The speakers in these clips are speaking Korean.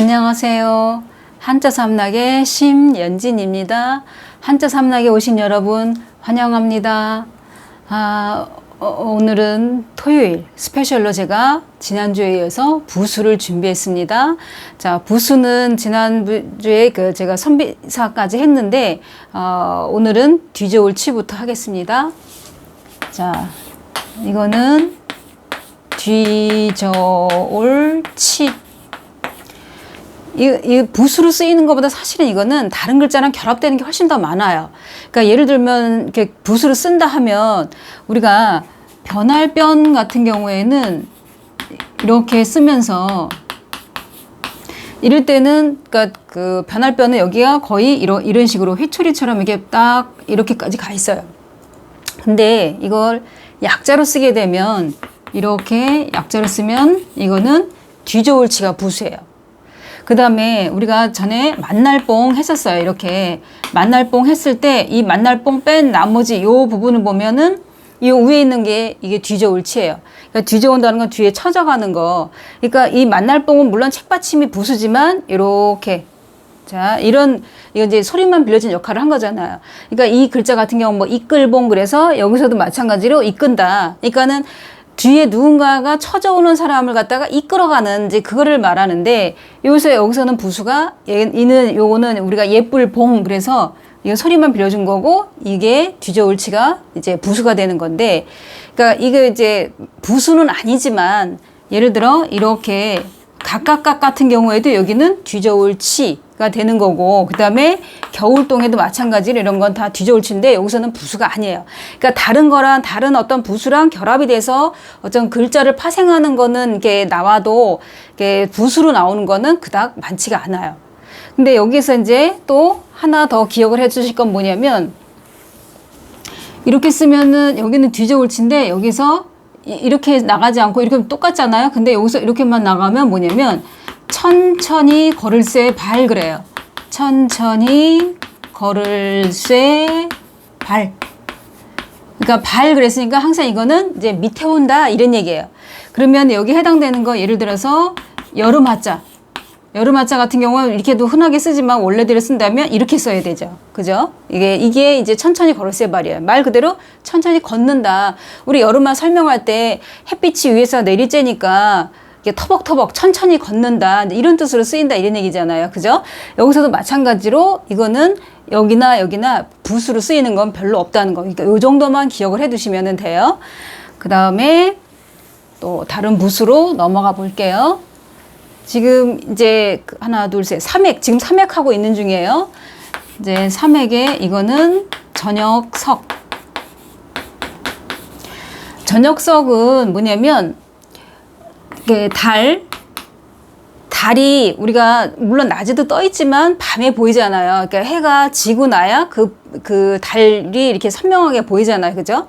안녕하세요. 한자 삼락의 심연진입니다. 한자 삼락에 오신 여러분 환영합니다. 아, 어, 오늘은 토요일 스페셜로 제가 지난주에 이어서 부수를 준비했습니다. 자, 부수는 지난주에 그 제가 선비사까지 했는데 어, 오늘은 뒤저울치부터 하겠습니다. 자, 이거는 뒤저올치 이, 이 붓으로 쓰이는 것보다 사실은 이거는 다른 글자랑 결합되는 게 훨씬 더 많아요. 그러니까 예를 들면 이렇게 붓으로 쓴다 하면 우리가 변할변 같은 경우에는 이렇게 쓰면서 이럴 때는 그러니까 그 변할변은 여기가 거의 이런 이런 식으로 회초리처럼 이렇게 딱 이렇게까지 가 있어요. 근데 이걸 약자로 쓰게 되면 이렇게 약자로 쓰면 이거는 뒤저울치가 부수예요. 그 다음에 우리가 전에 만날뽕 했었어요. 이렇게 만날뽕 했을 때 이 만날뽕 뺀 나머지 요 부분을 보면은 이 위에 있는 게 이게 뒤저울치예요. 그러니까 뒤져온다는 건 뒤에 쳐져가는 거. 그러니까 이 만날뽕은 물론 책받침이 부수지만 이렇게 자, 이런, 이거 이제 소리만 빌려준 역할을 한 거잖아요. 그러니까 이 글자 같은 경우 뭐 이끌봉 그래서 여기서도 마찬가지로 이끈다. 그러니까는 뒤에 누군가가 쳐져오는 사람을 갖다가 이끌어가는 이제 그거를 말하는데 여기서 여기서는 부수가 얘- 이는 요거는 우리가 예뿔봉 그래서 이거 소리만 빌려준 거고 이게 뒤져올치가 이제 부수가 되는 건데 그러니까 이게 이제 부수는 아니지만 예를 들어 이렇게 각각각 같은 경우에도 여기는 뒤져올치 가 되는 거고 그다음에 겨울동에도 마찬가지로 이런 건 다 뒤져올치인데 여기서는 부수가 아니에요. 그러니까 다른 거랑 다른 어떤 부수랑 결합이 돼서 어떤 글자를 파생하는 거는 이게 나와도 이게 부수로 나오는 거는 그닥 많지가 않아요. 근데 여기서 이제 또 하나 더 기억을 해 주실 건 뭐냐면 이렇게 쓰면은 여기는 뒤져올치인데 여기서 이- 이렇게 나가지 않고 이렇게 똑같잖아요. 근데 여기서 이렇게만 나가면 뭐냐면 천천히 걸을새 발 그래요. 천천히 걸을새 발. 그러니까 발 그랬으니까 항상 이거는 이제 밑에 온다 이런 얘기예요. 그러면 여기 해당되는 거 예를 들어서 여름 하자. 여름 하자 같은 경우는 이렇게도 흔하게 쓰지만 원래대로 쓴다면 이렇게 써야 되죠. 그죠? 이게 이게 이제 천천히 걸을새 발이에요. 말 그대로 천천히 걷는다. 우리 여름하 설명할 때 햇빛이 위에서 내리쬐니까 이게 터벅터벅 천천히 걷는다. 이런 뜻으로 쓰인다 이런 얘기잖아요. 그죠? 여기서도 마찬가지로 이거는 여기나 여기나 붓으로 쓰이는 건 별로 없다는 거. 그러니까 요 정도만 기억을 해 두시면 돼요. 그 다음에 또 다른 붓으로 넘어가 볼게요. 지금 이제 그 하나, 둘, 셋, 삼액 지금 삼액 하고 있는 중이에요. 이제 삼액에 이거는 저녁석. 저녁석은 뭐냐면 이게 달 달이 우리가 물론 낮에도 떠 있지만 밤에 보이잖아요. 그러니까 해가 지고 나야 그, 그 달이 이렇게 선명하게 보이잖아요. 그죠?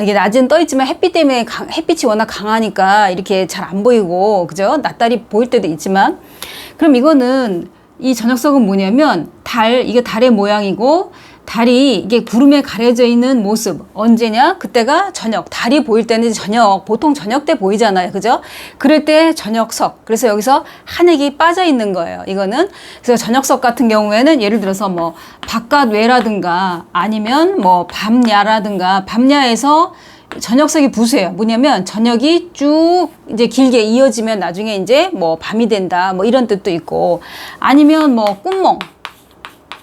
이게 낮은 떠 있지만 햇빛 때문에 강- 햇빛이 워낙 강하니까 이렇게 잘 안 보이고, 그죠? 낮달이 보일 때도 있지만. 그럼 이거는 이 저녁석은 뭐냐면 달, 이게 달의 모양이고 달이 이게 구름에 가려져 있는 모습 언제냐? 그때가 저녁. 달이 보일 때는 저녁 보통 저녁 때 보이잖아요. 그죠? 그럴 때 저녁석. 그래서 여기서 한액이 빠져 있는 거예요 이거는. 그래서 저녁석 같은 경우에는 예를 들어서 뭐 바깥 외라든가 아니면 뭐 밤야라든가 밤야에서 저녁석이 부수예요. 뭐냐면 저녁이 쭉 이제 길게 이어지면 나중에 이제 뭐 밤이 된다. 뭐 이런 뜻도 있고. 아니면 뭐 꿈몽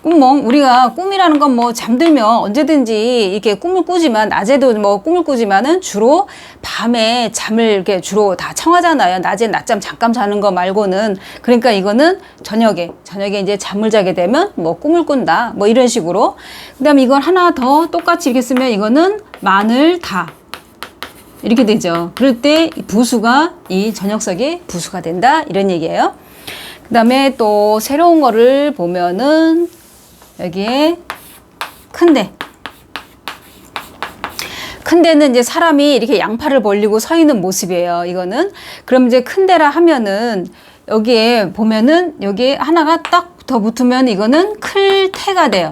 꿈몽 우리가 꿈이라는 건 뭐 잠들면 언제든지 이렇게 꿈을 꾸지만 낮에도 뭐 꿈을 꾸지만은 주로 밤에 잠을 이렇게 주로 다 청하잖아요. 낮에 낮잠 잠깐 자는 거 말고는 그러니까 이거는 저녁에 저녁에 이제 잠을 자게 되면 뭐 꿈을 꾼다 뭐 이런 식으로 그다음에 이걸 하나 더 똑같이 이렇게 쓰면 이거는 마늘 다 이렇게 되죠. 그럴 때이 부수가 이 저녁석이 부수가 된다 이런 얘기예요. 그 다음에 또 새로운 거를 보면은 여기에 큰데 큰데는 이제 사람이 이렇게 양팔을 벌리고 서 있는 모습이에요. 이거는 그럼 이제 큰데라 하면은 여기에 보면은 여기에 하나가 딱 더 붙으면 이거는 클테가 돼요.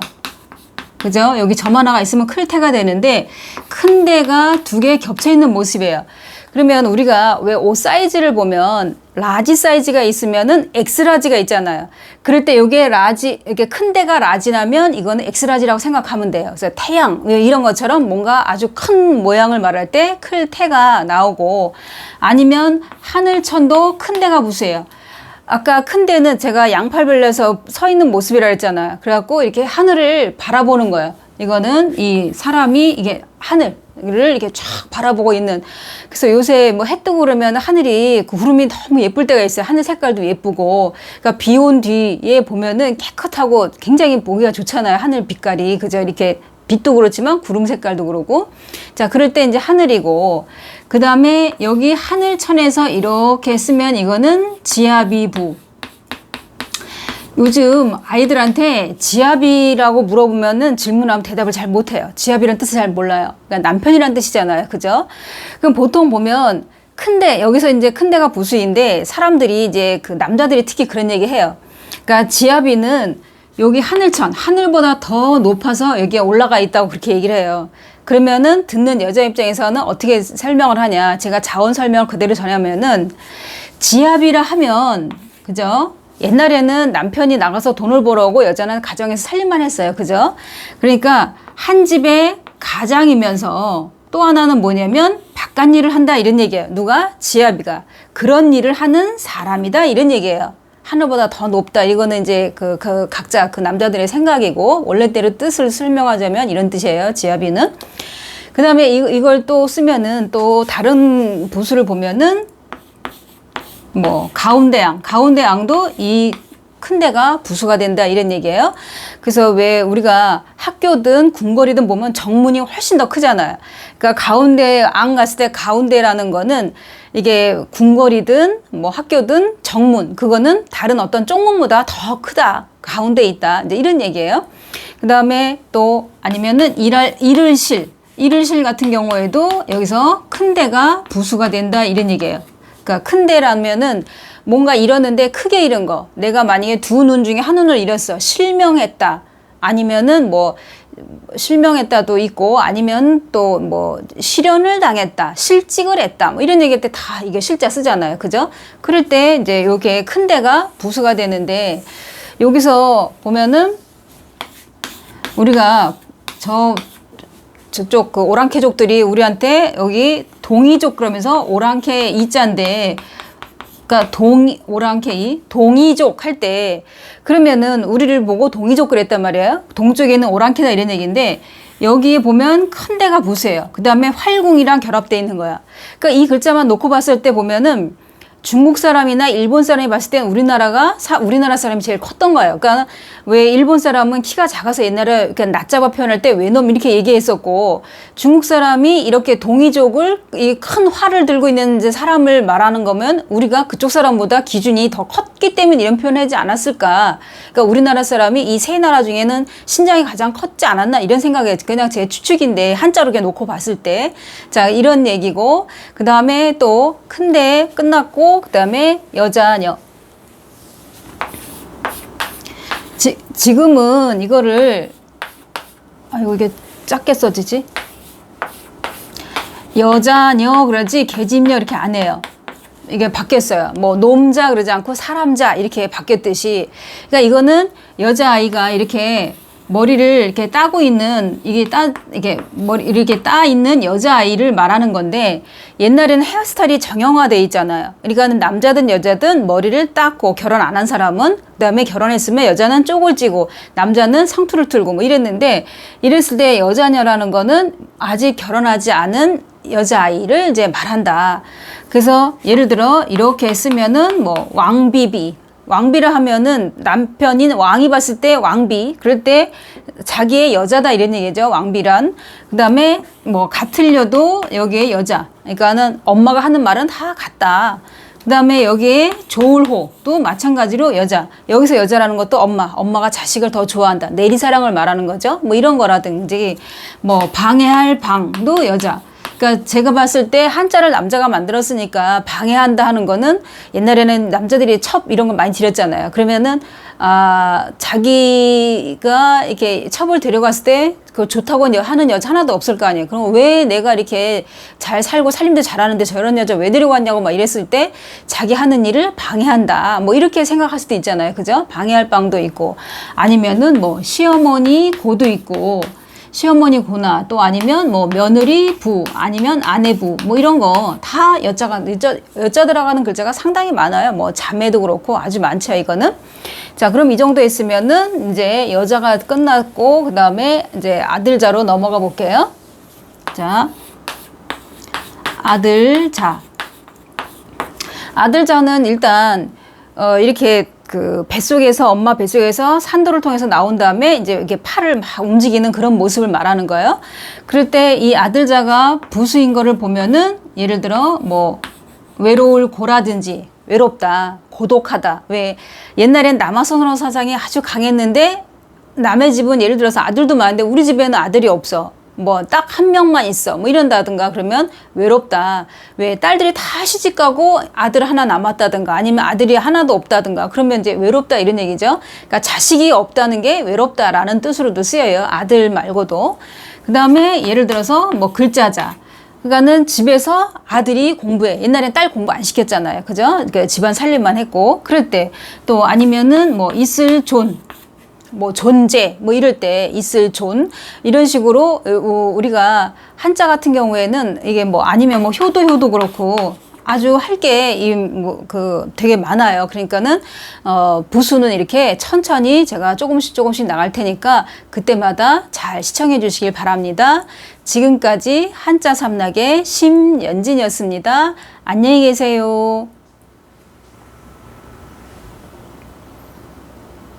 그죠? 여기 점 하나가 있으면 클테가 되는데 큰 데가 두 개 겹쳐 있는 모습이에요. 그러면 우리가 왜 옷 사이즈를 보면 라지 사이즈가 있으면은 엑스라지가 있잖아요. 그럴 때 요게 라지, 이렇게 큰 데가 라지라면 이거는 엑스라지라고 생각하면 돼요. 그래서 태양, 이런 것처럼 뭔가 아주 큰 모양을 말할 때 클 태가 나오고 아니면 하늘천도 큰 데가 부수예요. 아까 큰 데는 제가 양팔벌려서 서 있는 모습이라 했잖아요. 그래갖고 이렇게 하늘을 바라보는 거예요. 이거는 이 사람이 이게 하늘 을 이렇게 쫙 바라보고 있는. 그래서 요새 뭐 해 뜨고 그러면 하늘이 그 구름이 너무 예쁠 때가 있어요. 하늘 색깔도 예쁘고. 그러니까 비 온 뒤에 보면은 깨끗하고 굉장히 보기가 좋잖아요. 하늘 빛깔이. 그저 이렇게 빛도 그렇지만 구름 색깔도 그렇고. 자, 그럴 때 이제 하늘이고. 그 다음에 여기 하늘천에서 이렇게 쓰면 이거는 지아비부. 요즘 아이들한테 지압이라고 물어보면은 질문하면 대답을 잘 못해요. 지압이라는 뜻을 잘 몰라요. 그러니까 남편이란 뜻이잖아요. 그죠? 그럼 보통 보면 큰데, 여기서 이제 큰데가 부수인데 사람들이 이제 그 남자들이 특히 그런 얘기 해요. 그러니까 지압이는 여기 하늘천, 하늘보다 더 높아서 여기에 올라가 있다고 그렇게 얘기를 해요. 그러면은 듣는 여자 입장에서는 어떻게 설명을 하냐. 제가 자원 설명을 그대로 전하면은 지압이라 하면, 그죠? 옛날에는 남편이 나가서 돈을 벌어오고 여자는 가정에서 살림만 했어요. 그죠? 그러니까 한 집의 가장이면서 또 하나는 뭐냐면 바깥 일을 한다 이런 얘기예요. 누가? 지아비가. 그런 일을 하는 사람이다 이런 얘기예요. 하늘보다 더 높다. 이거는 이제 그, 그 각자 그 남자들의 생각이고 원래대로 뜻을 설명하자면 이런 뜻이에요. 지아비는. 그 다음에 이걸 또 쓰면은 또 다른 부수를 보면은 뭐 가운데 양, 가운데 양도 이 큰 데가 부수가 된다 이런 얘기예요. 그래서 왜 우리가 학교든 궁궐이든 보면 정문이 훨씬 더 크잖아요. 그러니까 가운데 안 갔을 때 가운데라는 거는 이게 궁궐이든 뭐 학교든 정문 그거는 다른 어떤 쪽문보다 더 크다. 가운데 있다. 이제 이런 얘기예요. 그 다음에 또 아니면은 일할 일을 실 일을 실 같은 경우에도 여기서 큰 데가 부수가 된다 이런 얘기예요. 그러니까 큰 데라면은 뭔가 잃었는데 크게 잃은 거. 내가 만약에 두 눈 중에 한 눈을 잃었어. 실명했다. 아니면은 뭐 실명했다도 있고 아니면 또 뭐 실현을 당했다. 실직을 했다. 뭐 이런 얘기할 때 다 이게 실자 쓰잖아요. 그죠? 그럴 때 이제 요게 큰 데가 부수가 되는데 여기서 보면은 우리가 저 저쪽 그 오랑캐족들이 우리한테 여기 동이족 그러면서 오랑캐 이자인데 그러니까 동 오랑캐이 동이족 할 때 그러면은 우리를 보고 동이족 그랬단 말이에요. 동쪽에는 오랑캐다 이런 얘기인데 여기에 보면 큰 데가 보세요. 그 다음에 활궁이랑 결합되어 있는 거야. 그러니까 이 글자만 놓고 봤을 때 보면은 중국 사람이나 일본 사람이 봤을 때 우리나라가 사, 우리나라 사람이 제일 컸던 거예요. 그러니까 왜 일본 사람은 키가 작아서 옛날에 이렇게 낮잡아 표현할 때 외놈 이렇게 얘기했었고 중국 사람이 이렇게 동이족을 이 큰 활을 들고 있는 이제 사람을 말하는 거면 우리가 그쪽 사람보다 기준이 더 컸기 때문에 이런 표현을 하지 않았을까. 그러니까 우리나라 사람이 이 세 나라 중에는 신장이 가장 컸지 않았나 이런 생각이 그냥 제 추측인데 한자로 이렇게 놓고 봤을 때 자 이런 얘기고 그 다음에 또 큰데 끝났고 그 다음에 여자녀. 지, 지금은 이거를 아이고 이게 작게 써지지? 여자녀 그러지 계집녀 이렇게 안 해요. 이게 바뀌었어요. 뭐 놈자 그러지 않고 사람자 이렇게 바뀌었듯이. 그러니까 이거는 여자아이가 이렇게 머리를 이렇게 따고 있는 이게 따 이게 머리 이렇게 따 있는 여자 아이를 말하는 건데 옛날에는 헤어스타일이 정형화돼 있잖아요. 그러니까는 남자든 여자든 머리를 닦고 결혼 안 한 사람은 그다음에 결혼했으면 여자는 쪽을 찌고 남자는 상투를 틀고 뭐 이랬는데 이랬을 때 여자녀라는 거는 아직 결혼하지 않은 여자 아이를 이제 말한다. 그래서 예를 들어 이렇게 쓰면은 뭐 왕비비 왕비를 하면은 남편인 왕이 봤을 때 왕비 그럴 때 자기의 여자다 이런 얘기죠 왕비란. 그 다음에 뭐 같으려도 여기에 여자. 그러니까는 엄마가 하는 말은 다 같다. 그 다음에 여기에 조울호도 마찬가지로 여자. 여기서 여자라는 것도 엄마. 엄마가 자식을 더 좋아한다. 내리사랑을 말하는 거죠. 뭐 이런 거라든지 뭐 방해할 방도 여자 그러니까 제가 봤을 때 한자를 남자가 만들었으니까 방해한다 하는 거는 옛날에는 남자들이 첩 이런 거 많이 들였잖아요. 그러면은 아 자기가 이렇게 첩을 데려갔을 때 그 좋다고 여- 하는 여자 하나도 없을 거 아니에요. 그럼 왜 내가 이렇게 잘 살고 살림도 잘하는데 저런 여자 왜 데리고 왔냐고 막 이랬을 때 자기 하는 일을 방해한다. 뭐 이렇게 생각할 수도 있잖아요. 그죠? 방해할 방도 있고 아니면은 뭐 시어머니 고도 있고 시어머니 고나 또 아니면 뭐 며느리 부 아니면 아내부 뭐 이런 거 다 여자가 여자, 여자 들어가는 글자가 상당히 많아요. 뭐 자매도 그렇고 아주 많죠 이거는. 자 그럼 이 정도 했으면은 이제 여자가 끝났고 그 다음에 이제 아들자로 넘어가 볼게요. 자 아들자 아들자는 일단 어 이렇게 그 뱃속에서 엄마 뱃속에서 산도를 통해서 나온 다음에 이제 이렇게 팔을 막 움직이는 그런 모습을 말하는 거예요. 그럴 때 이 아들자가 부수인 거를 보면은 예를 들어 뭐 외로울 고라든지 외롭다, 고독하다. 왜 옛날엔 남아선으로 사상이 아주 강했는데 남의 집은 예를 들어서 아들도 많은데 우리 집에는 아들이 없어. 뭐 딱 한 명만 있어. 뭐 이런다든가 그러면 외롭다. 왜 딸들이 다 시집 가고 아들 하나 남았다든가 아니면 아들이 하나도 없다든가 그러면 이제 외롭다 이런 얘기죠. 그러니까 자식이 없다는 게 외롭다라는 뜻으로도 쓰여요. 아들 말고도. 그 다음에 예를 들어서 뭐 글자자. 그러니까는 집에서 아들이 공부해. 옛날엔 딸 공부 안 시켰잖아요. 그죠? 그러니까 집안 살림만 했고. 그럴 때 또 아니면은 뭐 있을 존. 뭐 존재 뭐 이럴 때 있을 존 이런 식으로 어, 우리가 한자 같은 경우에는 이게 뭐 아니면 뭐 효도 효도 그렇고 아주 할 게 이 뭐 그 되게 많아요. 그러니까는 어 부수는 이렇게 천천히 제가 조금씩 조금씩 나갈 테니까 그때마다 잘 시청해 주시길 바랍니다. 지금까지 한자 삼락의 심연진이었습니다. 안녕히 계세요.